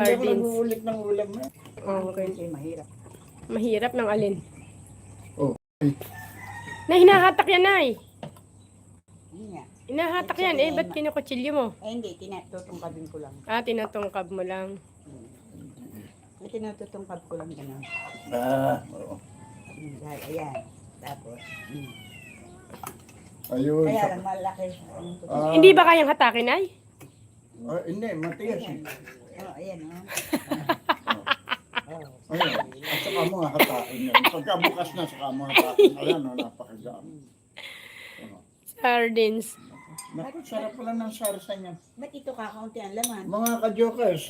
Hindi ako Sardines. nag-uulit ng ulam na. Oh, okay. Kasi mahirap. Mahirap ng alin. Oh. Na hinahatak yan, ay. Hindi nga. Hinahatak yan, eh. Ba't kinukutsilyo mo? Eh hindi, tinatutungkabin ko lang. Ah, tinatungkab mo lang. Eh, tinatutungkab ko lang gano'n. Ah, oo. Dahil, ayan. Tapos, hmm. Ayun. Kaya lang malaki. Ang. Ah, Hindi ba kayang hatakin, ay? ah, hindi, matigas. Ayan. eh. Oh, ayan, oh. Oh. Ayun. At saka mo hahatain yan. Pagkabukas na, saka mo hahatain. Ayan, oh, napakagaan. Oh. Sardines. Naku, sarap pala ng sarsa niya. Ba't ito kakaunti ang laman? Mga ka-jokers,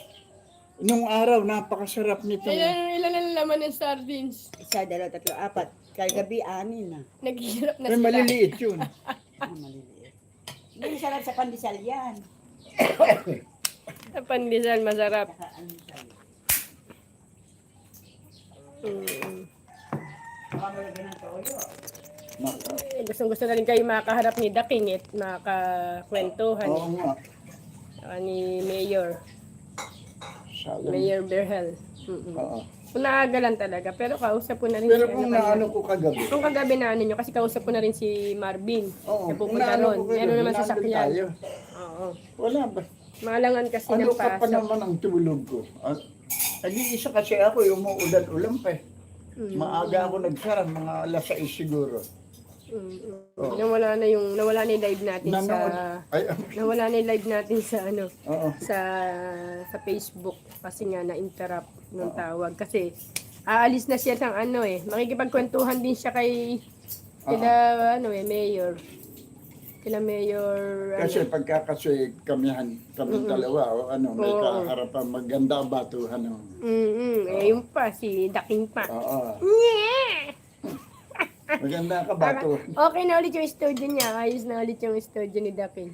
nung araw, napakasarap nito. Ilan, ilan ang laman ng sardines? Isa, dalawa, tatlo, apat. Kagabi, anin na. Naghihirap na Pero sila. maliliit yun. Ah, maliliit. Hindi sarap sa pandesal yan. Sa pandesal, masarap. Ano. Mm. Eh, gustong gusto na rin kayo makaharap ni The King at makakwentuhan Oo nga. Saka ni Mayor. Sayang. Mayor Berhel. Mm-mm. Oo. Kung naagalan talaga, pero kausap ko na rin Pero si kung ano kanina. naano ko kagabi, Kung kagabi na ano nyo, kasi kausap ko na rin si Marvin. Oo, na kung pupunta naano ron. Meron naman sa nandun sakyan. tayo. Oo. Wala ba? Malangan kasi Ano ng ka pa pasok. naman ang tulog ko? At, nag-iisa kasi ako, yung umuulan ulan pa eh. Mm. Maaga ako nagsara, mga alas 6 siguro. Mm. Oo. Nawala na yung nawala na yung live natin Nanood. sa Ay, nawala na yung live natin sa ano oo. sa sa Facebook kasi nga na-interrupt ng tawag kasi aalis na siya ng ano eh makikipagkwentuhan din siya kay kila ano eh mayor kila mayor Kasi ano, pagka kasi kamihan, kami dalawa, o ano, may Oo. kaharapan, maganda ang batuhan. oh. mm, mm, eh yung pa si Daking pa Oo. Nye! Maganda ka batuhan. okay na ulit yung studio niya ayos na ulit yung studio ni Daking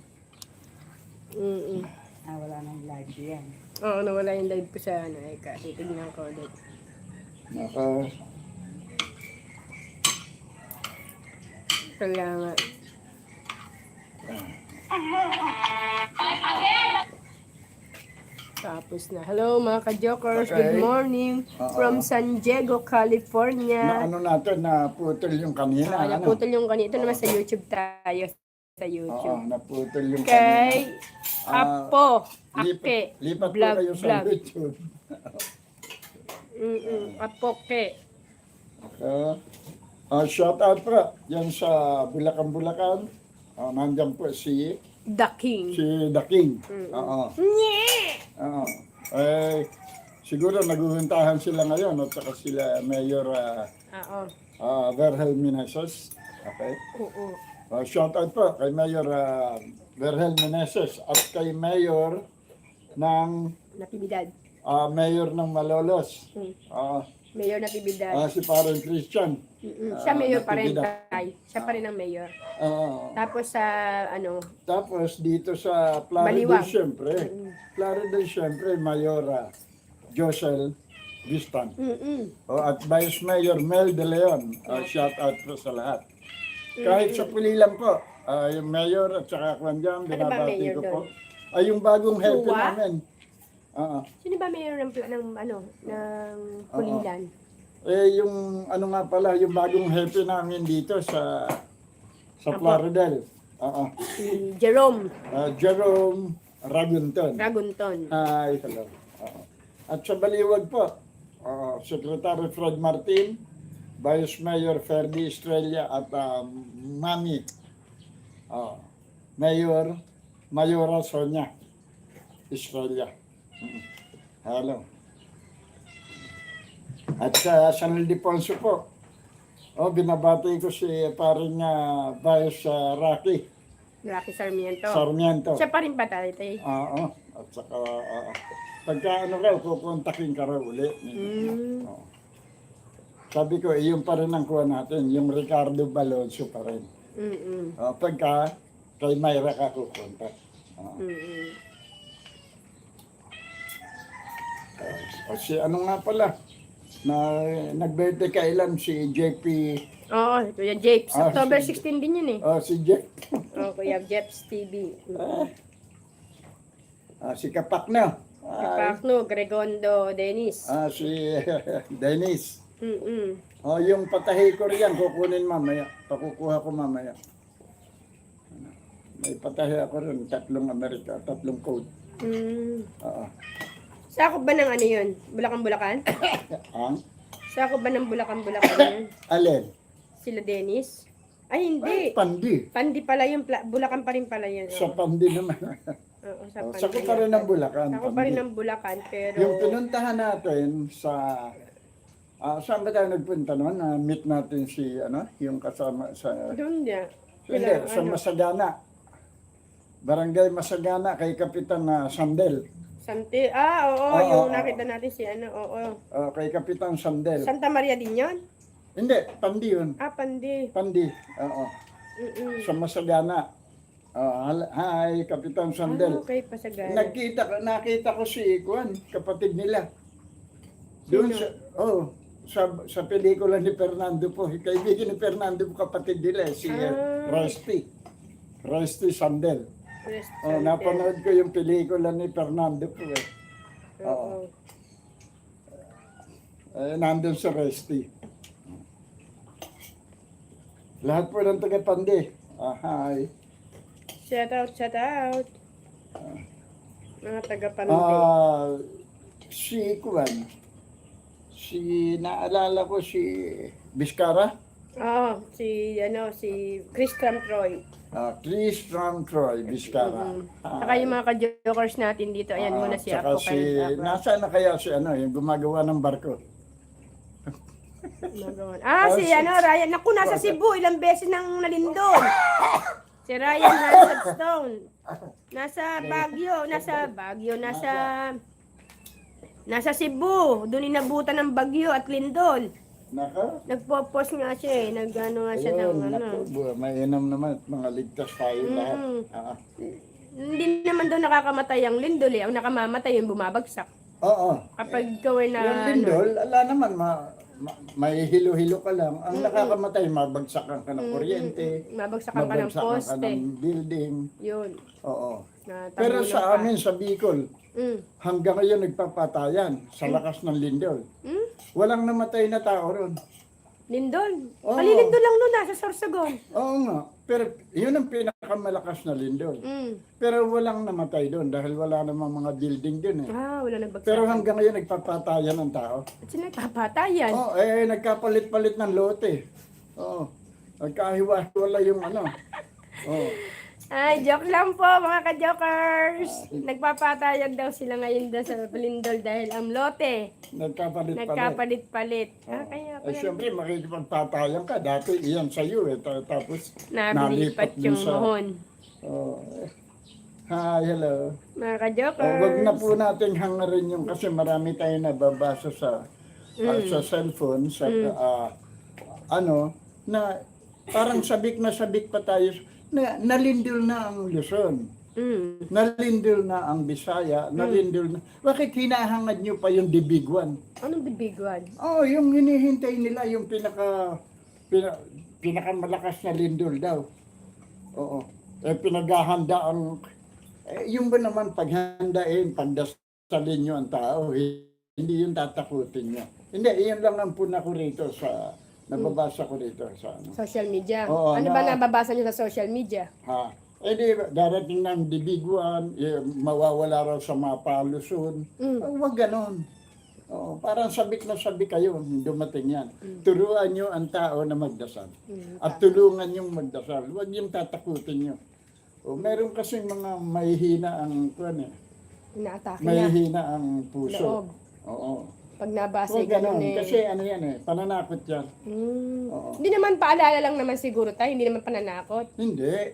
mm, mm. Ah, wala nang live yan. Oo, nawala yung live ko sa ano eh kasi tignan ko ulit Naka, Salamat. Tapos na. Hello mga ka-jokers. Okay. Good morning. Oo. From San Diego, na California. ano natin, na putol yung kanina. Ah, ano? naputol yung kanito naman sa YouTube tayo. Sa Oo, YouTube. naputol yung Kay Ah, Apo. Lipat, Ake. lipat po Vlog, kayo sa vlog. YouTube. Mm-mm. Apo ke. Okay. Ah, shout out po. Yan sa Bulacan, Bulacan. Ah, nandyan po si The King. si The King. Oo. Nye! Oo. Eh, siguro naguhuntahan sila ngayon at saka sila Mayor uh, Oo. uh, Verhel Meneses. Okay. Oo. Uh, shout out po kay Mayor uh, Verhel Meneses at kay Mayor ng Natividad. ah, Mayor ng Malolos. Mm. Ah, Mayor Natividad. ah, si Parang Christian. Mm-mm. Siya ah, mayor pa rin, Natividad. tay. Siya pa rin ang mayor. Ah, Tapos sa ano, tapos dito sa Plaridel Baliwag. siyempre. Plaridel siyempre, Mayor uh, Josel Vistan. mm O, at Vice Mayor Mel De Leon, uh, shout out po sa lahat. Kahit sa puli lang po, ah, yung Mayor at saka kwan dyan, Ano ba binabati mayor ko po. doon? Ay, yung bagong happy Tuwa? namin. Oo. Sino ba mayor ng, pla- ng ano, ng Pulilan? Eh, yung ano nga pala, yung bagong happy namin dito sa sa Apo. Plaridel. Oo. Si Jerome Ah, Jerome Ragunton. Ragunton. Ay, hello. Oo. At sa Baliwag po, ah, Secretary Fred Martin, Vice Mayor Ferdy Estrella at um, Mami, ah, Mayor Mayora Sonia Estrella. Hello. At sa San Ildefonso po, oh, binabati ko si paring uh, Vice ah, Rocky Rocky Sarmiento. Sarmiento. Siya pa rin ba tayo, tay? Oo. At saka, oo. pagka ano raw, kukontakin ka raw uli. Mm. Oo. Sabi ko, eh, yung pa rin ang kuha natin, yung Ricardo Balonso pa rin. Mm-mm. Oo, pagka kay Myra ka kukontak. Oo. Mm-mm. O si ano nga pala, na nag-birthday kailan si JP, Oo, Kuya Japes. Ah, October si- 16 din yun eh. oh, si Jeff, Oo, Kuya Japes TV. Mm. ah, si Kapak na. Ay, Pakno, Gregondo, Dennis. ah, si Dennis. Mm-mm. Oh, yung patahi ko riyan, kukunin mamaya. Pakukuha ko mamaya. May patahi ako rin, tatlong Amerika, tatlong code. Mm. Oo. Sakop ba ng ano yun? Bulacan-Bulacan? Ang? Sakop ba ng Bulacan-Bulacan yun? Alin? Sila Dennis? Ay, hindi. Ay, pandi. Pandi pala yung, pla- Bulacan pa rin pala yun. Sa pandi naman. Oo, sa Oh, Pandi. Sako pa rin ng Bulacan. Sako pa rin ng Bulacan, pero... Yung pinuntahan natin sa... Ah, saan ba tayo nagpunta noon? Na meet natin si, ano, yung kasama sa... Doon niya. Hindi, Sila, sa ano, Masagana. Barangay Masagana kay Kapitan na Sandel. Santi. Ah, oo, Oo, yung oo, nakita natin si ano, oo. Ah, kay Kapitan Sandel. Santa Maria din yun? Hindi, Pandi yun. Ah, Pandi. Pandi. Oo. Mm-mm. Sa Masagana. Hal- hi, Kapitan Ah, Sandel. okay, pasagana. Nagkita ko, nakita ko si Kwan, kapatid nila. Doon Sino? sa, oh, sa, sa pelikula ni Fernando po. Kaibigan ni Fernando po kapatid nila, si Ah. Rusty. Rusty Sandel. Oh, Santi. napanood ko yung pelikula ni Fernando po eh. Oo. eh nandun sa Rusty. Lahat po ng taga Pandi. Ah, hi. Shout out, shout out. Mga taga Pandi. Ah, si Kwan. Si, naalala ko si Biskara. Oo, si, ano, si Chris Troy. Ah, Chris Ram Troy, Biskara. Mm. Saka yung mga ka-jokers natin dito. Ayan Ah, muna si Apo. si, nasaan na kaya si ano, yung gumagawa ng barko? Ah, si ano, Ryan. Naku, nasa Cebu. Ilang beses nang nalindol. Si Ryan Hansardstone. Nasa Baguio. Nasa Baguio. Nasa... Nasa Cebu. Doon inabutan ng Bagyo at Lindol. Naka? Nagpo-post nga siya eh. Nag-ano nga siya ng Ayun, ano. naku, bu- mainam naman at mga ligtas tayo lahat. Mm. Ah, Hindi naman daw nakakamatay ang Lindol eh. Ang nakamamatay yung bumabagsak. Oo. Kapag ay na... yung lindol, ala naman, ma, ma, may hilo-hilo ka lang. Ang nakakamatay, mabagsakan ka ng kuryente, Ano, mabagsakan ka ng mabagsakan ka poste. ng building. Yun. Oo. Na Pero sa amin, sa Bicol, Mm. hanggang ngayon nagpapatayan sa lakas ng lindol. Mm? Walang namatay na tao ron. Lindol. Oo. Malilindol lang nun, nasa Sorsogon. Oo nga. Pero yun ang pinakamalakas na lindol. Mm. Pero walang namatay doon dahil wala namang mga building doon eh. Ah, wala nagbagsak. Pero hanggang ngayon nagpapatayan ng tao. At sino nagpapatayan? Oo, eh nagkapalit-palit ng lote. Oo. Nagkahiwa-hiwala yung ano. Oo. Ay, joke lang po mga ka-jokers. Nagpapatayag daw sila ngayon daw sa Lindol dahil ang lote Nagkapalit-palit. nagkapalit-palit. Ah, kaya Eh, pala siyempre, makikipagpatayan ka. Dati iyan sa iyo eh. Ta- Tapos, nabilipat din yung sa- mohon. Oo. Hi, hello. Mga Oh, ka-jokers. wag na po nating hangarin yung kasi marami tayong nababasa sa ah, sa cellphone sa ah, ano na parang sabik na sabik pa tayo na nalindol na ang Luzon. Mm. Nalindol na ang Bisaya, nalindol na. Bakit hinahangad nyo pa yung Dibiguan? Anong bibigwan? Oh, yung hinihintay nila yung pinaka pina, pinakamalakas na lindol daw. Oo. Eh pinaghahanda ang eh, yung ba naman paghandain, pagdasalin nyo ang tao, hindi yung tatakutin nyo. Hindi, iyon lang ang puna ko rito sa, nababasa ko rito sa ano. Social media. Oo, ano na- ba nababasa niyo sa social media? Ha? Eh di, darating ng dibiguan, eh, mawawala raw sa mga palusun. Mm. Oh, wag ganon. Oo, parang sabik na sabik kayo, dumating yan. Turuan nyo ang tao na magdasal. Mm. At tulungan yung magdasal. Huwag yung tatakutin nyo. O, meron kasing mga mahihina ang, kuwan eh, Inaatake na. mahihina ang puso. Loob. Oo. Pag nabasa Huwag ganun eh. Kasi ano yan eh, pananakot yan. Mm. Oo. Hindi naman paalala lang naman siguro tayo, hindi naman pananakot. Hindi.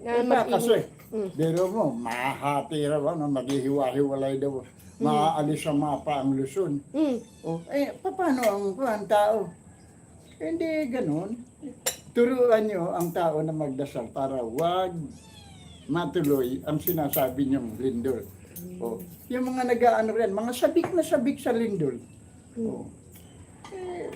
Na Iba mag- kasi, Mm. biro mo, mahahati raw, ano, maghihiwa-hiwalay daw. Maaalis sa mapa ang Luzon. Mm. O, eh, paano ang kuhan tao? Hindi ganun. Turuan nyo ang tao na magdasal para wag matuloy ang sinasabi niyong lindol. O, yung mga nag-ano rin, mga sabik na sabik sa lindol. O, eh,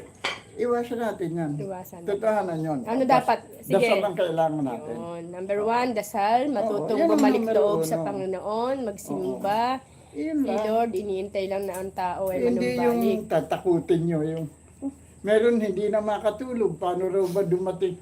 iwasan natin yan. Iwasan. Totohanan yun. Ano Das- dapat? Sige. Dasal ang kailangan natin. Yun. Number one, dasal, matutong ang bumalik loob sa. Panginoon, magsimba, Yun Si. Lord, iniintay lang na ang tao ay Hindi manumbalik. yung tatakutin nyo. Yung, "Oh, meron hindi na makatulog. Paano raw ba dumating?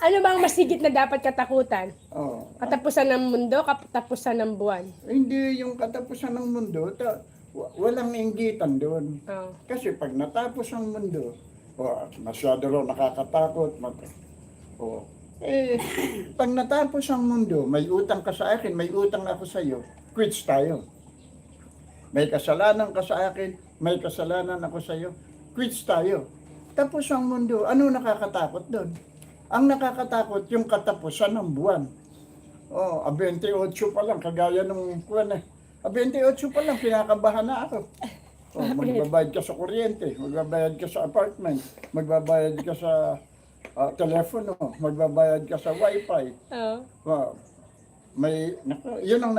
Ano ba ang masigit na dapat katakutan? Oh, Katapusan ng mundo, katapusan ng buwan. hindi yung katapusan ng mundo. Ta, wa- walang inggitan doon. Oh. Kasi pag natapos ang mundo, oh, masyado raw nakakatakot. Mat- oh. Eh, pag natapos ang mundo, may utang ka sa akin, may utang ako sa iyo, quits tayo. May kasalanan ka sa akin, may kasalanan ako sa iyo, quits tayo. Tapos ang mundo, ano nakakatakot doon? Ang nakakatakot, yung katapusan ng buwan. Oh, a 28 pa lang, kagaya nung kuwan eh. A 28 pa lang, pinakabahan na ako. Oh, magbabayad ka sa kuryente, magbabayad ka sa apartment, magbabayad ka sa ah, telepono, magbabayad ka sa wifi. Oh. Wow. May, naku, yun ang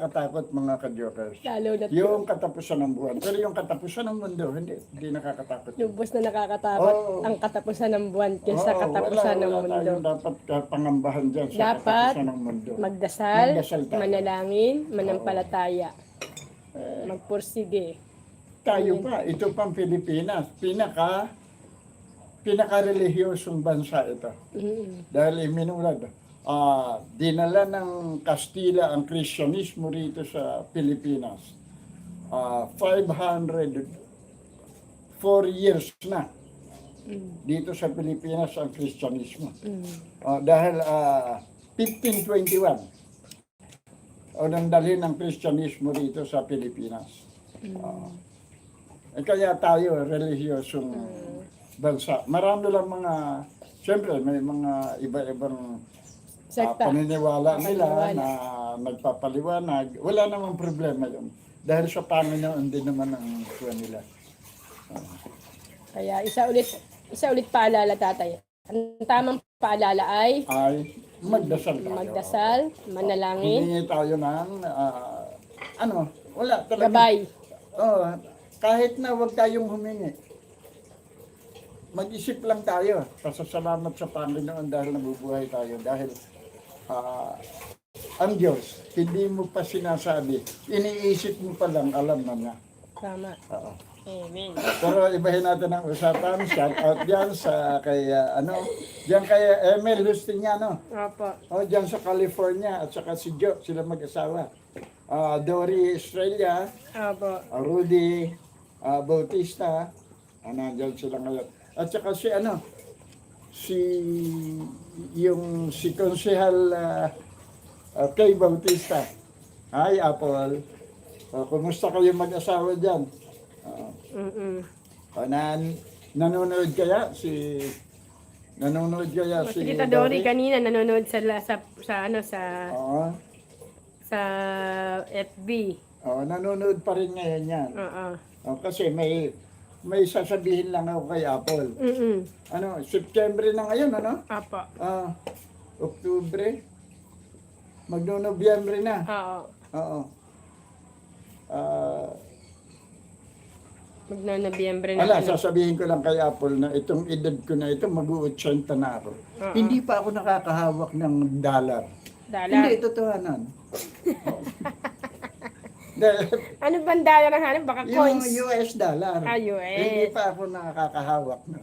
nakakatakot mga ka-jokers. Lalo na Yung katapusan ng buwan. Pero yung katapusan ng mundo, hindi, hindi nakakatakot. lubos na nakakatakot Oo. ang katapusan ng buwan kaysa Oo, katapusan wala, ng wala mundo. tayong dapat uh, pangambahan dyan sa Dapat katapusan ng mundo. Magdasal, Magdasal tayo. manalangin, manampalataya. Magpursige. Tayo pa, ito pang Pilipinas, pinaka pinaka-relihiyosong bansa ito. Mm. Dahil iminulad, ah dinala ng Kastila ang Kristyanismo rito sa Pilipinas. Ah 500 four years na Mm. dito sa Pilipinas ang Kristyanismo. Mm. Ah, dahil ah 1521 o nang dalhin ng Kristyanismo rito sa Pilipinas. Ah, eh, kaya tayo, relihiyosong bansa. Marami lang mga, siyempre may mga iba-ibang ah, Sekta. paniniwala nila na nagpapaliwanag. Wala namang problema yun. Dahil sa Panginoon din naman ang kuha nila. Kaya isa ulit, isa ulit paalala tatay. Ang tamang paalala ay Ay magdasal tayo. magdasal, manalangin, Hihingi tayo ng, ah, ano, wala talaga. gabay. Oh, kahit na wag tayong humingi. Mag-isip lang tayo. Pasasalamat sa Panginoon dahil nabubuhay tayo. Dahil ah, ang Diyos, hindi mo pa sinasabi. Iniisip mo pa lang, alam na niya. Tama. Oo. Amen. Pero ibahin natin ang usapan. Shout out diyan sa kay ah, ano, diyan kay Emil Justiniano. Opo. Oh, diyan sa California at saka si Joe, sila mag-asawa. Ah, Dory Estrella, Opo. ah, Rudy ah, Bautista, ah, nandyan sila ngayon. At saka si ano, si yung si Konsehal uh, Kay Bautista. Hi, Apple. Ah, kumusta kayo mag-asawa dyan? Ah, Mm-mm. nan nanonood kaya si nanonood kaya si Si Tita Dory kanina nanonood sa, sa, sa ano sa Oo. sa FB. Oo, nanonood pa rin ngayon yan. Oo. Oh, kasi may may sasabihin lang ako kay Apple. Mm-mm. Ano, September na ngayon, ano? Opo. Ah, Oktubre. Magno-Nobyembre na. Oo. Oo. Ah, Magno-Nobyembre na. ala, ano. sasabihin ko lang kay Apple na itong edad ko na ito, mag-80 na ako. Oo. Hindi pa ako nakakahawak ng dollar. Dollar. Hindi, totohanan. Oo. Ano bang dollar ang hanap? Baka yung coins US dollar. Ah, US. Hindi pa ako nakakahawak na.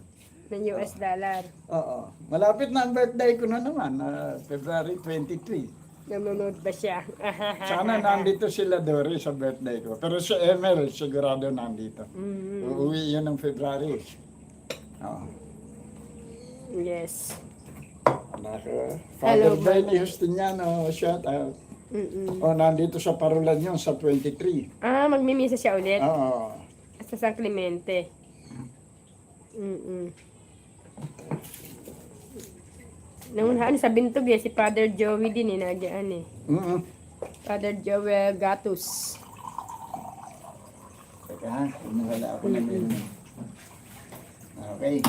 ng US dollar. Oo. Malapit na ang birthday ko na naman, ah, February 23. Nanonood ba siya? Sana nandito sila Dory sa birthday ko. Pero si Emil, sigurado nandito. Mm, Uuwi yun ng February. Oo. yes. Nako. Hello, Father Day ni Justiniano, shout out. Mm-mm. O, nandito sa Parulan yun, sa 23. Ah, magmimisa siya ulit. Oo. Sa San Clemente. Mm-mm. Nung ano sa Bintog eh, si Father Joey din eh, nagyaan eh. Mm Father Joey Gatus. Teka ha, wala ako na meron. Okay.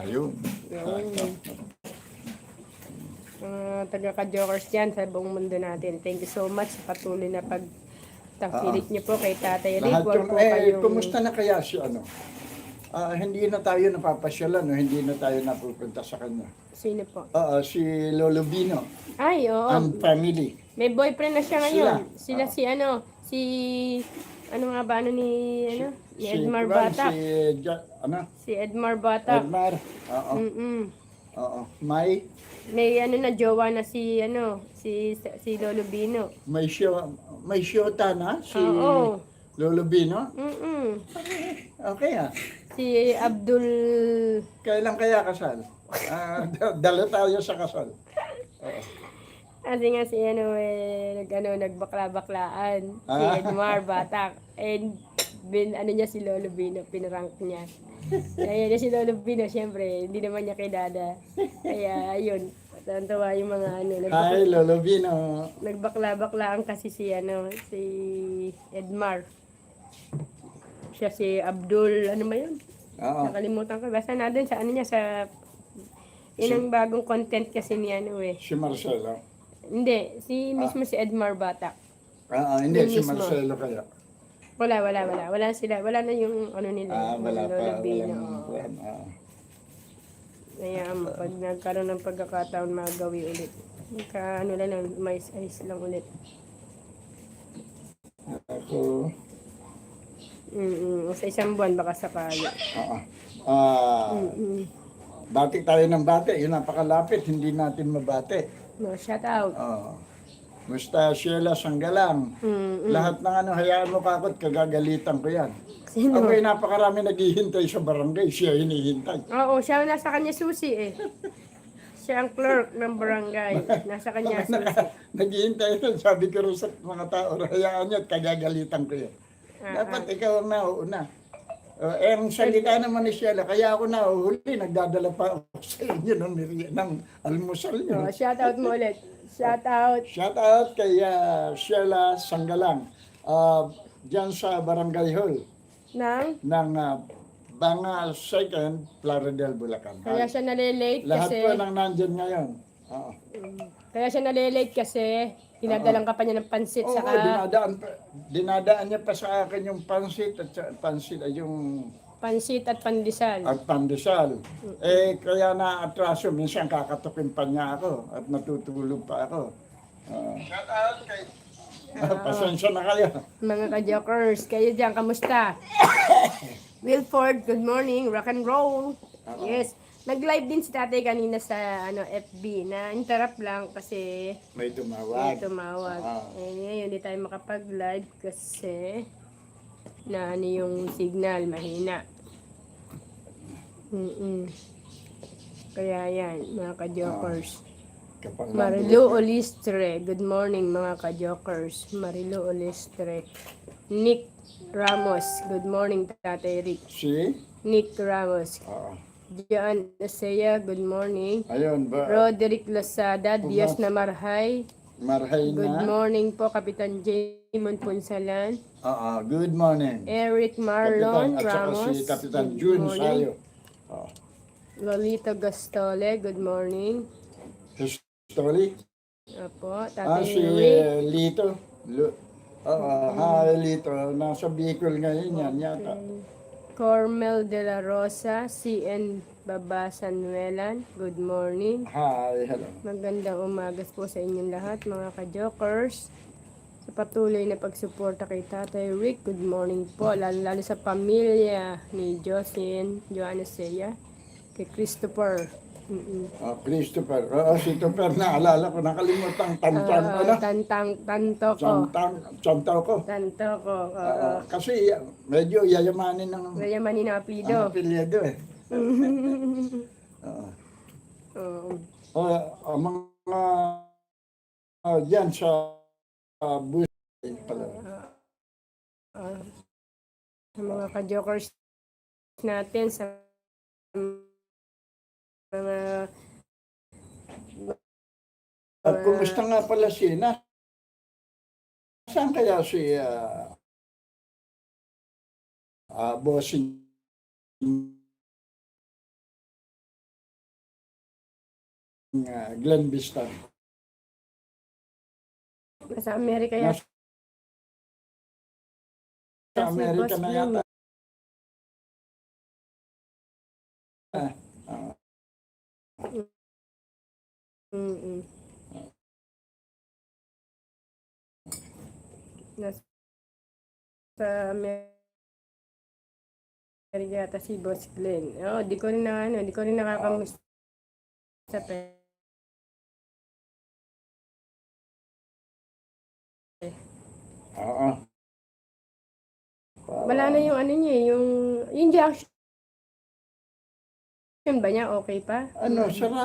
Ayun. Yun. Mga taga-ka-jokers dyan sa buong mundo natin. Thank you so much sa patuloy na pagtangkilik niyo po kay Tatay Rick. Lahat yung, po eh, kayong... kumusta na kaya si ano? Ah, hindi na tayo napapasyalan, no? hindi na tayo napupunta sa kanya. Sino po? Oo, si Lolo Bino Ay, oo. and family. May boyfriend na siya ngayon. Sila. Sila, Ah. si ano, si ano nga ba ano ni ano? Si Edmar Kwan, Batak. Si, ano? Si Edmar Batak. Edmar. Oo. Mm-mm. Oo. May, May ano na jowa na si ano, si si Lolo Bino. may show, may showta na si Oo. Lolo Bino. Mm-mm. Okay ah. Si Abdul Kailan kaya kasal? Ah, dala tayo sa kasal. Oo. Kasi nga si ano eh, nag, ano, nagbakla-baklaan. Si Ah. Edmar Batak. And bin, ano niya si Lolo Bino, pinrank niya. Kaya na si Lolo Bino, syempre, hindi naman niya Dada. Kaya ayun, Tantawa yung mga ano, nagbak- Hi, Lolo Bino. nagbakla-baklaan kasi si ano, si Edmar. Siya si Abdul, ano ba yun? Oo. Nakalimutan ko. Basta na dun sa ano niya, sa... Yun ang bagong content kasi ni ano eh. Si Marcelo. Hindi, si mismo si Edmar Batak. Ah, ah, hindi, si mismo. Marcelo kaya. Wala, wala, wala. Wala sila. Wala na yung ano nila. Ah, wala pa. Walang, walang, ah. Kaya pag nagkaroon ng pagkakataon, magawi ulit. Ka, ano lang, mais ice lang ulit. Ako, Mm Sa isang buwan, baka sakali. oo. Ah, Mm-mm. bati tayo ng bati. Yun, napakalapit. Hindi natin mabati. No, shout out. Oo. Musta Sheila Sanggalang. Mm-mm. Lahat ng ano, hayaan mo kakot, kagagalitan ko yan. Sino? Okay, napakarami naghihintay sa barangay. Siya hinihintay. Oo, siya nasa kanya susi eh. Siya ang clerk ng barangay. Nasa kanya susi. Naka, naghihintay rin. Sabi ko rin sa mga tao, hayaan niyo at kagagalitan ko yan. Ah, Dapat ikaw ang nauuna. Uh, eh, ang salita naman ni Sheila, kaya ako nahuhuli, nagdadala pa ako sa inyo ng, ng almusal niyo. Oh, shout out mo ulit. Shout out. Shout out kay uh, Sheila Sanggalang, uh, dyan sa Barangay Hall Nang, ng uh, Banga 2nd, Plaridel, Bulacan. kaya siya nalilate Lahat kasi, po nang nandyan ngayon. Oo. kaya siya nalilate kasi, dinadalang ka pa niya ng pansit Oo, saka dinadaan, pa- dinadaan niya pa sa akin yung pansit at sa- pansit ay yung pansit at pandesal. at pandesal. Eh, kaya na-atraso. Minsan kakatukin pa niya ako at natutulog pa ako. Uh, Shout out kay... Pasensya na kayo. Mga ka-jokers, kayo dyan, kamusta? Wilford, good morning, rock and roll. Yes, nag-live din si tatay kanina sa ano FB na interrupt lang kasi May may tumawag. tumawag. Ah. Eh, ngayon, hindi tayo makapag-live kasi na ano yung signal, mahina. Mm Kaya yan, mga ka-jokers. Marilu Olistre. Good morning mga ka-jokers. Marilu Olistre. Nick Ramos. Good morning Tatay Rick. Si? Nick Ramos. Oo. John Asaya. Good morning. ayun ba? Roderick Lasada. Dios na Marhay. Marhay Good na. morning po Kapitan Jamon Punsalan. Oo, good morning. Eric Marlon Kapitan, at Ramos. si Kapitan Good Jun morning. Sayo. Oo. Lolita Gastole. Good morning. Apo. Ah, Tatay si Rick. uh, Lito. Lu- Oo, hi Lito. Nasa Bicol ngayon yan yata. Cormel de la Rosa, CN Baba Sanuelan. Good morning. Hi, hello. Magandang umagas po sa inyong lahat, mga ka-jokers. Sa patuloy na pagsuporta kay Tatay Rick, good morning po. Lalo, lalo sa pamilya ni Jocelyn, Joanna Seya, kay Christopher. Mm-mm. Oh, Christopher. Oo, si Christopher, naalala ko, nakalimutan. Tantan, Ah, ano? tantang, tanto ko. Tantan, tantaw ko. Tanto ko. Oo, Oo. kasi uh, medyo yayamanin ng Mayaman ni na ang apelido. apelyido eh. Oo. Oo. Oh, ang mga uh, dyan sa uh, bus pala. Ah, sa mga ka-jokers natin sa mga At kumusta nga pala si na? Saan kaya si uh, uh, bossing uh, Glenn Vista? nasa Amerika yan. Nasa Amerika na yata. Mm-mm. Nasa sa Amerika yata si Boss Glenn. Oo, di ko rin na ano, di ko rin nakakamusta. pe. Oo. Wala na yung ano niya, eh, yung, yung Jackson ba niya, okay pa? Ano, sarap.